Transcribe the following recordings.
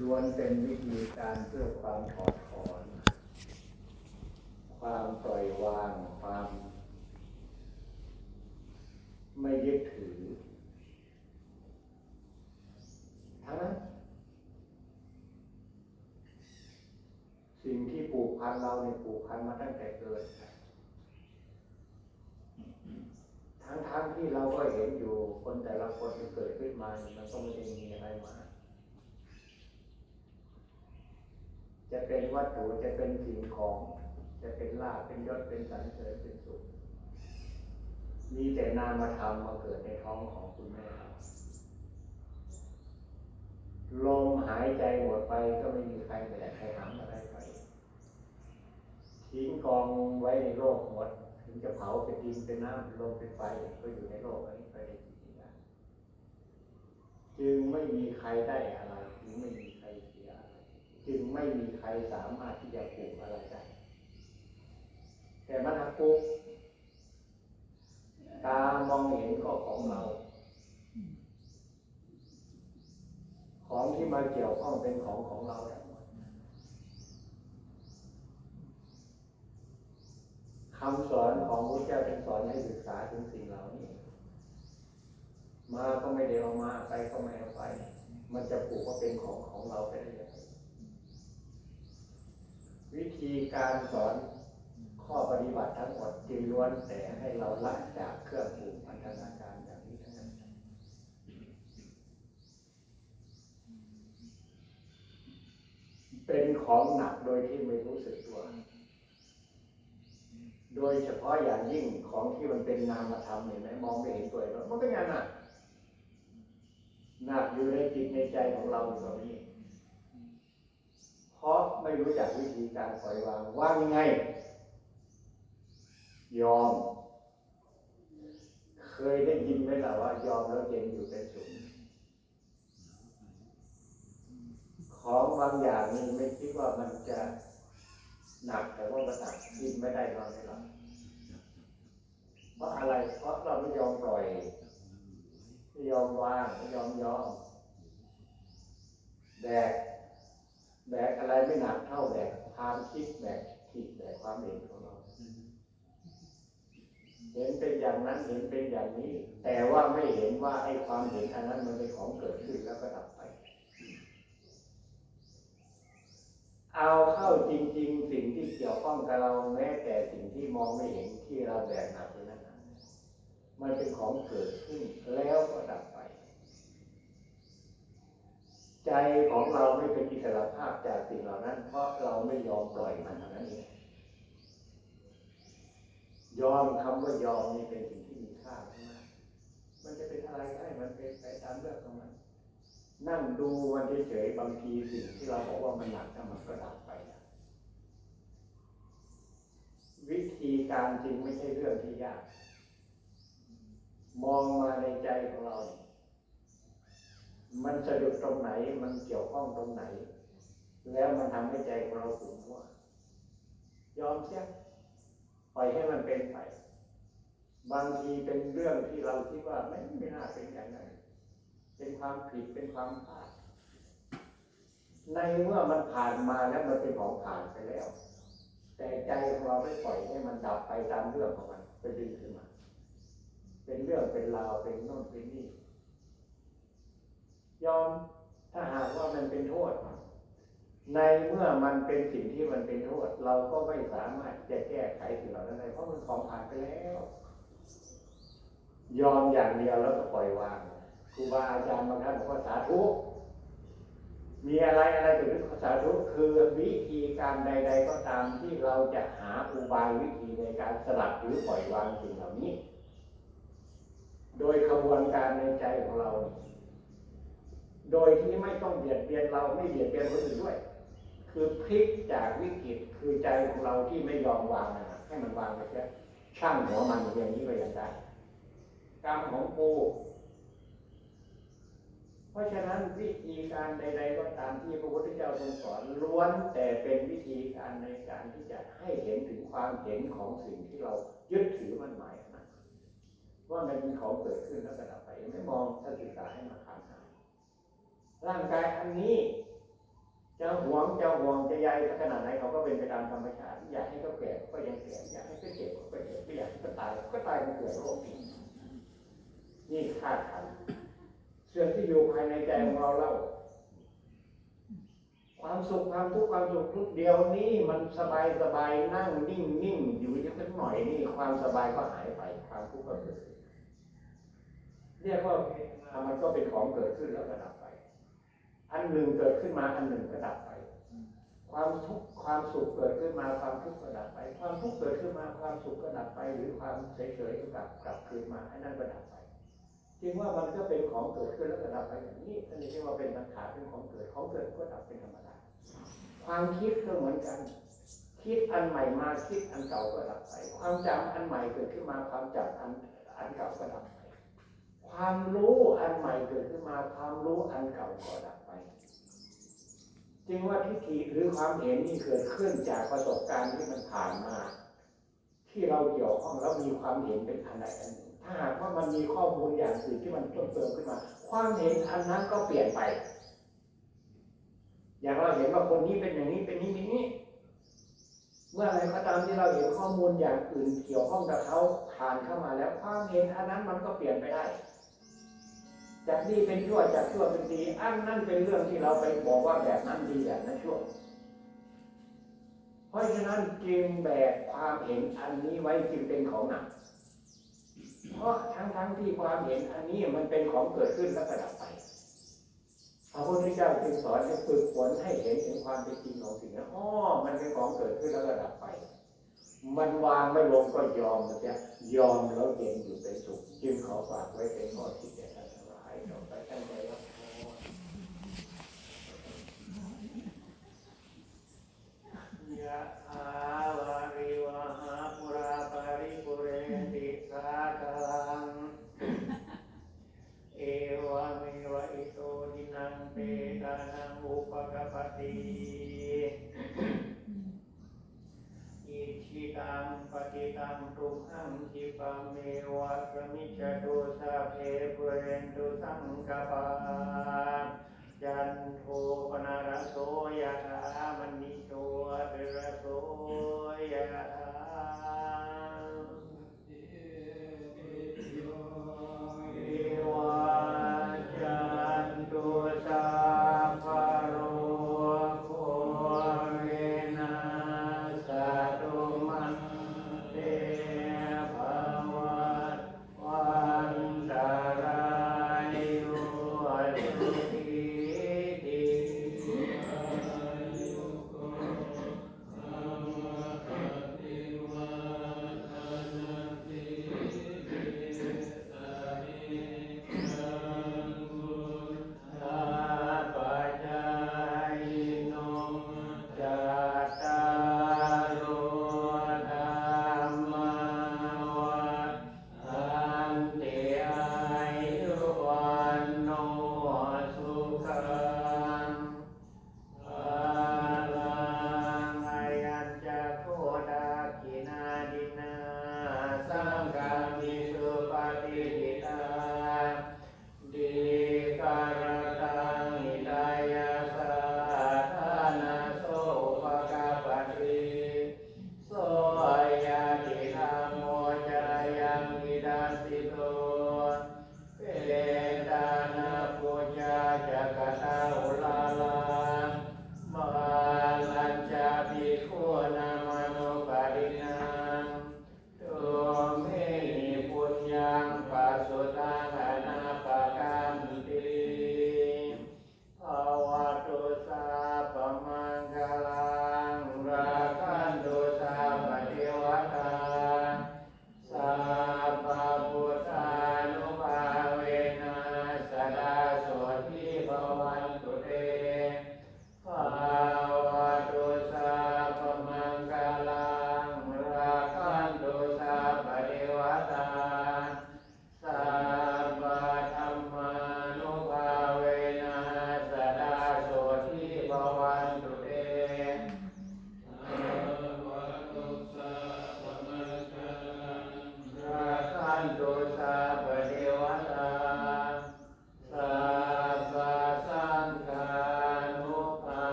ล้วนเป็นวิธีการเพื่อความถอดถอน ความปล่อยวาง ความ ไม่ยึดถือ ทั้งนั้น สิ่งที่ผูกพันเราเนี่ยผูกพันมาตั้งแต่เกิด ทั้งๆทที่เราก็เห็นอยู่คนแต่ละคนที่เกิดขึ้นมา มันก็ไม่ได้มีอะไรมา จะเป็นวัตถุจะเป็นสิ่งของ จะเป็นลาภเป็นยศเป็นสรรเสริญเป็นสุข มีแต่นามธรรมมาเกิดในท้องของคุณแม่เราลมหายใจหมดไปก็ไม่มีใครแบกใครหามอะไรไปทิ้งกองไว้ในโลกหมด ถึงจะเผาเป็นดินเป็นน้ำเป็นลมเป็นไฟก็อยู่ในโลกนี้ไปได้ยินจึงไม่มีใครได้อะไรจึงไม่มี จึงไม่มีใครสามารถที่จะปลูกอะไรได้ แต่มันปลูกตามองเห็นก็ของเรา ของที่มาเกี่ยวข้องเป็นของของเราทั้งหมดคำสอนของพระเจ้าเป็นสอนให้ศึกษาถึงสิ่งเหล่านี้ มาก็ไม่ได้เอามาไปก็ไม่เอาไป มันจะผูกว่าเป็นของของเราไปได้ยัง วิธีการสอนข้อปฏิบัติทั้งหมดจึงล้วนแต่ให้เราละจากเครื่องปรุงพันธนาการอย่างนี้ทั้งนั้นเป็นของหนักโดยที่ไม่รู้สึกตัว โดยเฉพาะอย่างยิ่งของที่มันเป็นนามธรรมเห็นไหมมองไม่เห็นตัวเองมันเป็นไงน่ะหนักอยู่ในจิตในใจของเราตรงนี้ เพราะไม่รู้จักวิธีการปล่อยวางว่ายังไง ยอม เคยได้ยินไหมล่ะว่า ยอมแล้วเย็นอยู่เป็นสุขของบางอย่างนี่ไม่คิดว่ามันจะหนักแต่ว่ามันหนักกินไม่ได้นอนไม่หลับเพราะอะไรเพราะเราไม่ยอมปล่อยไม่ยอมวางไม่ยอมยอมแบก แบกอะไรไม่หนักเท่าแบกความคิดแบกผิดแบกความเห็นของเรา เห็นเป็นอย่างนั้นเห็นเป็นอย่างนี้ แต่ว่าไม่เห็นว่าไอ้ความเห็นอันนั้นมันเป็นของเกิดขึ้นแล้วก็ดับไป เอาเข้าจริง ๆ สิ่งที่เกี่ยวข้องกับเราแม้แต่สิ่งที่มองไม่เห็นที่เราแบกหนักอยู่นั้นน่ะมันเป็นของเกิดขึ้นแล้วก็ดับไป ใจของเราไม่เป็นอิสระภาพจากสิ่งเหล่านั้น เพราะเราไม่ยอมปล่อยมันเท่านั้นเองยอมคำว่ายอมนี่เป็นสิ่งที่มีค่ามากมันจะเป็นอะไรได้มันเป็นไปตามเรื่องของมัน นั่งดูมันเฉยๆบางทีสิ่งที่เราบอกว่ามันหนักนะมันก็ดับไปนะวิธีการจริงไม่ใช่เรื่องที่ยาก มองมาในใจของเรา มันสะดุดตรงไหน มันเกี่ยวข้องตรงไหน แล้วมันทำให้ใจของเราขุ่นมัวยอมเสียปล่อยให้มันเป็นไป บางทีเป็นเรื่องที่เราคิดว่าไม่ไม่น่าเป็นอย่างนั้นเป็นความผิดเป็นความพลาด ในเมื่อมันผ่านมาแล้วมันเป็นของผ่านไปแล้ว แต่ใจของเราไม่ปล่อยให้มันดับไปตามเรื่องของมันไปดึงขึ้นมา เป็นเรื่องเป็นราวเป็นโน่นเป็นนี่ ถ้าหากว่ามันเป็นโทษ ในเมื่อมันเป็นสิ่งที่มันเป็นโทษ เราก็ไม่สามารถจะแก้ไขสิ่งเหล่านั้นได้เพราะมันของผ่านไปแล้ว ยอมอย่างเดียวแล้วก็ปล่อยวางครูบาอาจารย์บางท่านบอกว่าสาธุมีอะไรอะไรเกิดขึ้นก็สาธุคือวิธีการใด ๆ ก็ตามที่เราจะหาอุบายวิธีในการสลัดหรือปล่อยวางสิ่งเหล่านี้ โดยขบวนการในใจของเรา โดยที่ไม่ต้องเบียดเบียนเราไม่เบียดเบียนคนอื่นด้วย คือพลิกจากวิกฤตคือใจของเราที่ไม่ยอมวางนะให้มันวางไปแค่ช่างหัวมันอย่างนี้ก็ยังได้กรรมของกูเพราะฉะนั้นวิธีการใด ๆ ก็ตามที่พระพุทธเจ้าทรงสอนล้วนแต่เป็นวิธีการในการที่จะให้เห็นถึงความเห็นของสิ่งที่เรายึดถือมันหมายนะว่ามันเป็นของเกิดขึ้นแล้วก็ดับไปไม่มองถ้าศึกษาให้มาขาดหา ร่างกายอันนี้ จะหวงจะห่วงจะใยสักขนาดไหนเขาก็เป็นไปตามธรรมชาติอยากให้เขาแก่ก็ยังแก่อยากให้เขาเจ็บก็เจ็บไม่อยากให้เขาตายก็ตายมันเกิดโรคนี้นี่คาดขันส่วนที่อยู่ภายในใจของเราเล่าความสุขความทุกข์ความสุขทุกเดียวนี้มันสบายสบายนั่งนิ่งนิ่งอยู่สักหน่อยนี่ความสบายก็หายไปความทุกข์ก็เกิดขึ้นเรียกว่ามันก็เป็นของเกิดขึ้นแล้วก็ดับไป อันหนึ่งเกิดขึ้นมาอันหนึ่งก็ดับไป ความทุกข์ความสุขเกิดขึ้นมาความทุกข์ก็ดับไป ความทุกข์เกิดขึ้นมาความสุขก็ดับไป หรือความเฉยๆก็กลับกลับคืนมาอันนั้นก็ดับไปจริงว่ามันก็เป็นของเกิดขึ้นแล้วก็ดับไปอย่างนี้ท่านเรียกว่าเป็นสังขาเป็นของเกิดของเกิดก็ดับเป็นธรรมดาความคิดก็เหมือนกัน คิดอันใหม่มาคิดอันเก่าก็ดับไป ความจำอันใหม่เกิดขึ้นมาความจำอันอันเก่าก็ดับไป ความรู้อันใหม่เกิดขึ้นมาความรู้อันเก่าก็ดับ จึงว่าทิฏฐิหรือความเห็นนี่เกิดขึ้นจากประสบการณ์ที่มันผ่านมา ที่เราเกี่ยวข้องแล้วมีความเห็นเป็นอันใดอันหนึ่งถ้าหากว่ามันมีข้อมูลอย่างอื่นที่มันเพิ่มเติมขึ้นมา ความเห็นอันนั้นก็เปลี่ยนไป อย่างเราเห็นว่าคนนี้เป็นอย่างนี้เป็นนี้เป็นนี้ เมื่ออะไรก็ตามที่เราเห็นข้อมูลอย่างอื่นเกี่ยวข้องกับเขาผ่านเข้ามาแล้วความเห็นอันนั้นมันก็เปลี่ยนไปได้ จากดีเป็นชั่วจากชั่วเป็นดี อันนั้นเป็นเรื่องที่เราไปบอกว่าแบบนั้นดีแบบนั้นชั่ว เพราะฉะนั้นจึงแบกความเห็นอันนี้ไว้จึงเป็นของหนัก เพราะทั้งทั้งๆที่ความเห็นอันนี้มันเป็นของเกิดขึ้นแล้วก็ดับไปพระพุทธเจ้าจึงสอนให้ฝึกฝนให้เห็นถึงความเป็นจริงของสิ่งนั้นอ๋อมันเป็นของเกิดขึ้นแล้วก็ดับไป มันวางไม่ลงก็ยอมนะจ๊ะยอมแล้วเย็นอยู่เป็นสุขจึงขอฝากไว้เป็นข้อคิดแก่ท่านทั้งหลายต่อไปตั้งใจรับพรยะอาวาริวหาปุราปาริปุเรนติสาคลัง เอวะเมวะอิโตทินังเปตานังอุ ปกปปติอิชิ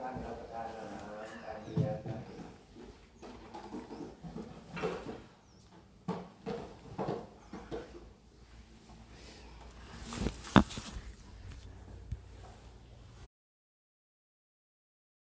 การับประทานอาหาร